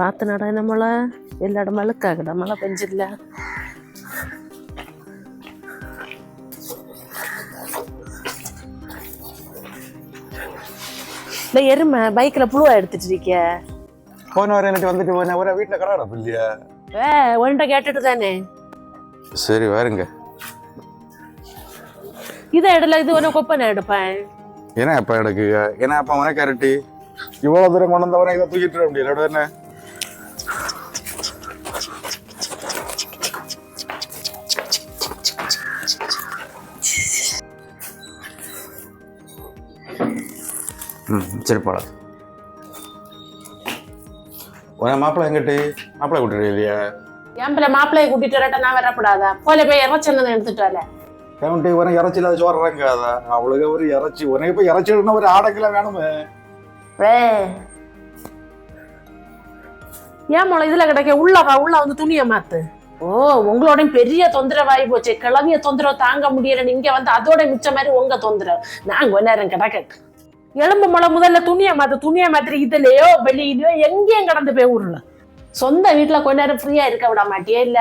பார்த்து நட நம்மள எல்லா இடம் அழுக்காகடா மழை பெஞ்சில்ல இந்த எருமை பைக்ல புழுவா எடுத்துட்டு இருக்கிய போன வர எனக்கு வந்துட்டு போன வர வீட்டில் கடை இல்லையா ஏ உன்கிட்ட கேட்டுட்டு தானே? சரி வேறுங்க இதை இடல இது ஒன்று கொப்பனை எடுப்பேன். ஏன்னா அப்போ எனக்கு ஏன்னா அப்போ அவனே கேரட்டி இவ்வளோ தூரம் கொண்டு வந்தவரை இதை தூக்கிட்டு முடியல என்ன போல உன மாப்பிள்ளை எங்கிட்டு? மாப்பிள்ளை கூட்டிட்டு இல்லையா? என் பிள்ளை மாப்பிள்ளையை கூட்டிட்டு வரட்ட நான் வரப்படாதா போல போய் இறச்சனதை எடுத்துட்டு வரல. ஏன்ட்டு உனக்கு இறைச்சி இல்லாத அதான் அவளுக்கு ஒரு இறைச்சி. உனக்கு இப்போ இறைச்சி எடுக்கணும் ஒரு ஆடைக்கெல்லாம் வேணுமே. வே ஏன் மொளை இதுல கிடைக்க? உள்ள வா உள்ள வந்து துணியை மாத்து. ஓ உங்களோட பெரிய தொந்தரவாகி போச்சு. கிளவிய தொந்தரவு தாங்க முடியல இங்க வந்து அதோட மிச்ச மாதிரி உங்க தொந்தரவு. நான் கொஞ்ச நேரம் கிடக்க எலும்பு முளை முதல்ல துணியை மாத்து துணியை மாத்திரி இதுலயோ வெளியிலயோ எங்கேயும் கடந்து போய் விடல சொந்த வீட்டுல கொஞ்ச நேரம் ஃப்ரீயா இருக்க விட மாட்டியே இல்ல?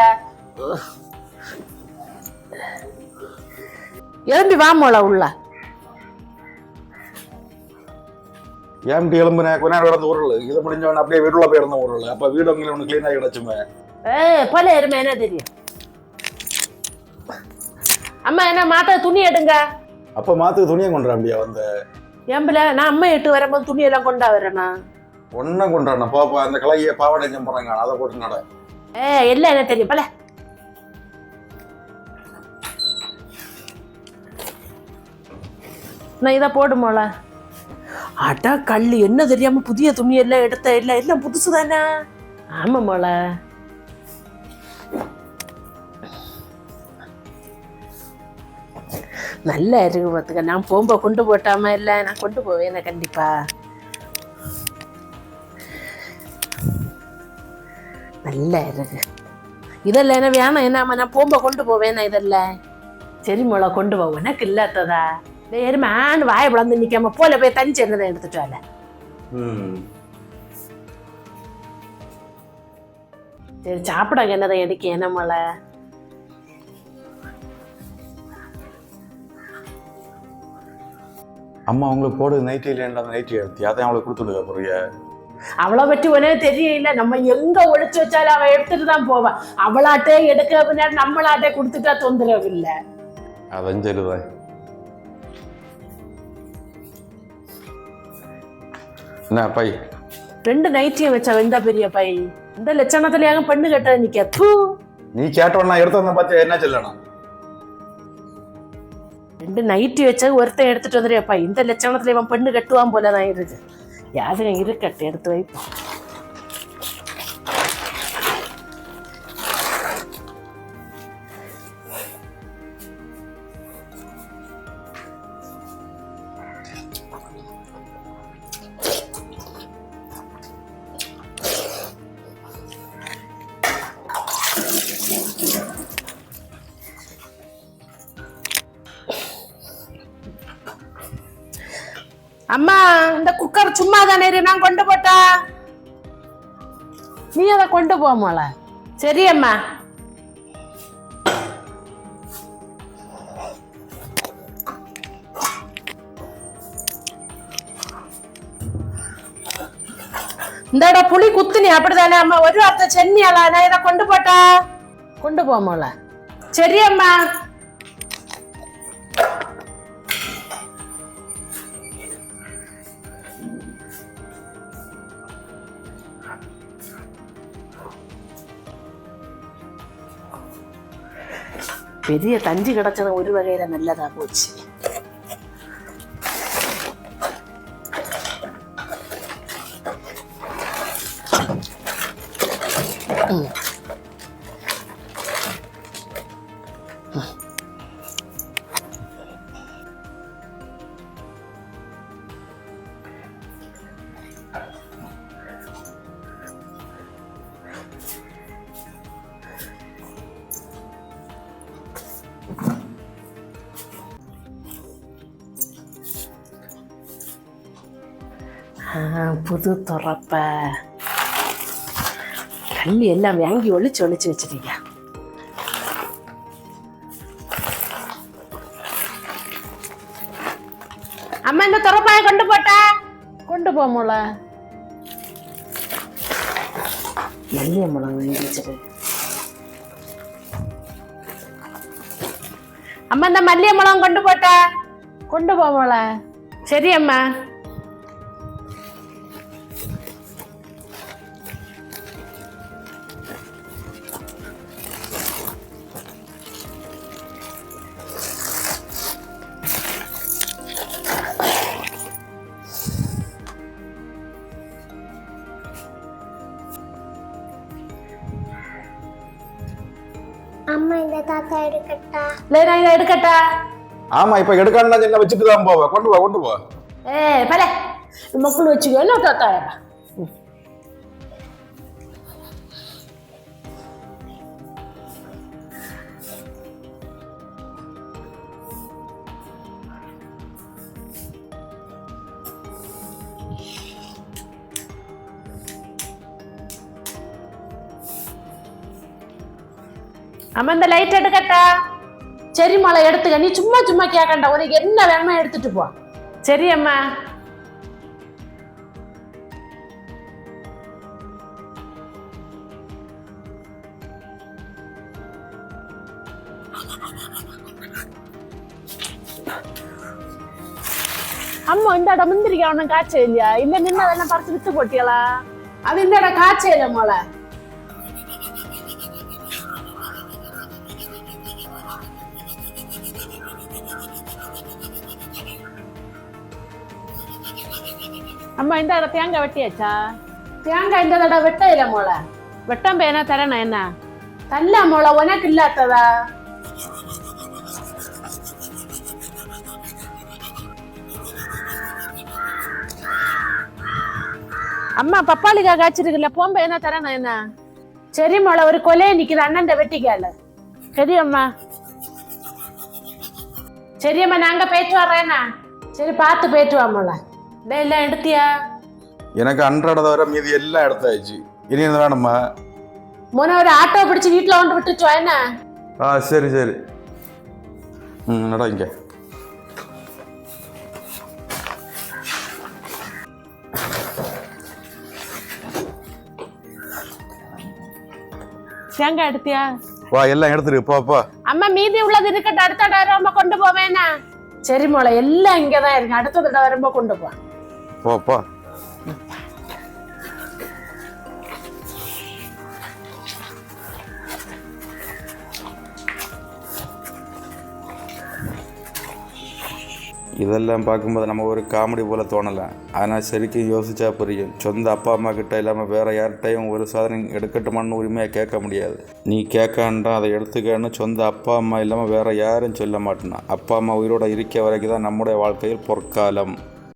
எலும்பி வா மொளை உள்ள. ஏம்டி எலும்புனே? கொஞ்ச நேரம் கிடந்த உருள் இதை முடிஞ்சவன அப்படியே வீட்டுல போய் இருந்த உருள் அப்ப வீடு உங்களை ஒன்று கிளீனாக கிடச்சுமே. ஏ போல எருமை என்ன தெரியும்? அம்மா என்ன மாத்த துணி எடுங்க. அப்ப மாத்துக்கு துணியை கொண்டுறா அப்படியா வந்து. ஏம்பில நான் அம்மா எட்டு வரும்போது துணி எல்லாம் கொண்டா வரேனா ஒன்னும் கொண்டாடன பாப்பா அந்த கலையை பாவாடை போறாங்க அதை போட்டு நட. ஏ எல்லாம் என்ன தெரியும்? பல. நான் இதை போடுமோல அடா கல்லு. என்ன தெரியாம புதிய துணி எல்லாம் எடுத்த இல்ல எல்லாம் புதுசு தானே ஆமா மோள. நல்லா இருக்கு பார்த்துக்க. நான் போகும்போ கொண்டு போட்டாம இல்லை நான் கொண்டு போவேன் கண்டிப்பா. நல்லா இருக்கு இதெல்லாம் என்ன வேணாம் என்ன நான் போகும்போ கொண்டு போவேன் இதெல்லாம் சரி மொளை கொண்டு போவோம் எனக்கு இல்லாததா? எருமான்னு வாயை பிளந்து நிக்காம போல போய் தனிச்சு என்னதை எடுத்துட்டு வரல சரி சாப்பிடாங்க என்னதை எடுக்க என்ன மொளை? அம்மா உங்களுக்கு போடு நைட்டி இல்லைன்ற அந்த நைட்டி எடுத்து அதையும் அவளுக்கு கொடுத்துடுங்க போறிய அவளை பற்றி உனக்கு தெரியல நம்ம எங்க ஒளிச்சு வச்சாலும் அவ எடுத்துட்டு தான் போவா. அவளாட்டே எடுக்க பின்னாடி நம்மளாட்டே கொடுத்துட்டா தொந்தரவு இல்லை அதான் சரிதான் என்ன பை? ரெண்டு நைட்டியும் வச்சா வெந்த பெரிய பை. இந்த லட்சணத்துலயாக பெண்ணு கட்ட நிக்க. நீ கேட்டவன் நான் எடுத்து வந்த பார்த்து என்ன சொல்லணும்? ரெண்டு நைட்டி வச்சா ஒருத்தன் எடுத்துட்டு வந்துடுப்பா இந்த லட்சணத்துல இவன் பெண்ணு கட்டுவான் போல தான் இருக்கு யாரும் இருக்கட்டு எடுத்து அம்மா இந்த குக்கர் சும்மா தானே நான் கொண்டு போட்டா. நீ அதை கொண்டு போமோல சரி அம்மா. இந்தடா புளி குத்துனி அப்படிதானே அம்மா. ஒரு வார்த்தை சென்னியாலா நான் இதை கொண்டு போட்டா. கொண்டு போமோல சரி அம்மா. பெரிய தஞ்சு கிடைச்சது ஒரு வகையில நல்லதா போச்சு ம். புது துறப்ப. கள்ளி எல்லாம் வாங்கி ஒளிச்சு ஒளிச்சு வச்சிருக்கீங்க அம்மா இந்த துறப்பாய கொண்டு போட்டா? கொண்டு போமோல மல்லிகை மிளகு வாங்கி வச்சிரு அம்மா இந்த மல்லிகை மிளகம் கொண்டு போட்டா கொண்டு அம்மா இந்த தாத்தா எடுக்கட்டா? இல்லை நான் இதை எடுக்கட்டா? ஆமா இப்ப எடுக்காண்டா என்ன வச்சுட்டு தான் போவ. கொண்டு போ கொண்டு போ. ஏ பல. மக்கள் வச்சுக்கோ. என்ன தாத்தா? அம்மா இந்த லைட் எடுக்கட்டா? சரி மலை எடுத்துக்க. நீ சும்மா சும்மா கேட்கண்டா உனக்கு என்ன வேணுமோ எடுத்துட்டு போ. சரி அம்மா. அம்மா இந்த இடம் முந்திரிக்கா ஒன்றும் காய்ச்ச இல்லையா? இல்ல நின்று அதெல்லாம் பறிச்சு வித்து போட்டியலா? அது இந்த இடம் காய்ச்ச இல்லை மோளை. அம்மா இந்த இடம் தேங்காய் வெட்டியாச்சா? தேங்காய் இந்த தடவை வெட்ட இல்ல மோளை. வெட்டாம்ப என்ன தரணும் என்ன? தல்ல மோளை உனக்கு இல்லாததா? அம்மா பப்பாளிக்கா காய்ச்சிருக்குல்ல போம்ப என்ன தரணும் என்ன? சரி மோளை ஒரு கொலையை நிக்குது அண்ணன் வெட்டிக்கால சரி அம்மா. சரி அம்மா நாங்க போயிட்டு வர்றேன்னா சரி பார்த்து போயிட்டு வா மோளை டேய் எல்லாம் எடுத்தியா? எனக்கு அன்றாட தவிர மீதி எல்லாம் எடுத்தாச்சு. இனி என்ன வேணுமா முன்ன ஒரு ஆட்டோ பிடிச்சு வீட்டுல கொண்டு விட்டுச்சோ என்ன? ஆ சரி சரி. ம் நட இங்க. தேங்காய் எடுத்தியா? வா எல்லாம் எடுத்துரு போ போ. அம்மா மீதி உள்ளது இருக்கட்டும். அடுத்த தடவை வரும்போ கொண்டு போவேனா? சரி மோளை எல்லாம் இங்கதான் இருக்கு. அடுத்த தடவை வரும்போ கொண்டு போ. போ போ. இதெல்லாம் பார்க்கும்போது நம்ம ஒரு காமெடி போல் தோணலை. ஆனால் சரிக்கும் யோசிச்சா புரியும். சொந்த அப்பா அம்மா கிட்ட இல்லாமல் வேற யார்கிட்டையும் ஒரு சாதனை எடுக்கட்டுமான்னு உரிமையாக கேட்க முடியாது. நீ கேட்காண்டா அதை எடுத்துக்கன்னு சொந்த அப்பா அம்மா இல்லாமல் வேறு யாரும் சொல்ல மாட்டேனா அப்பா அம்மா உயிரோட இருக்க வரைக்கும் தான் நம்முடைய வாழ்க்கையில் பொற்காலம்.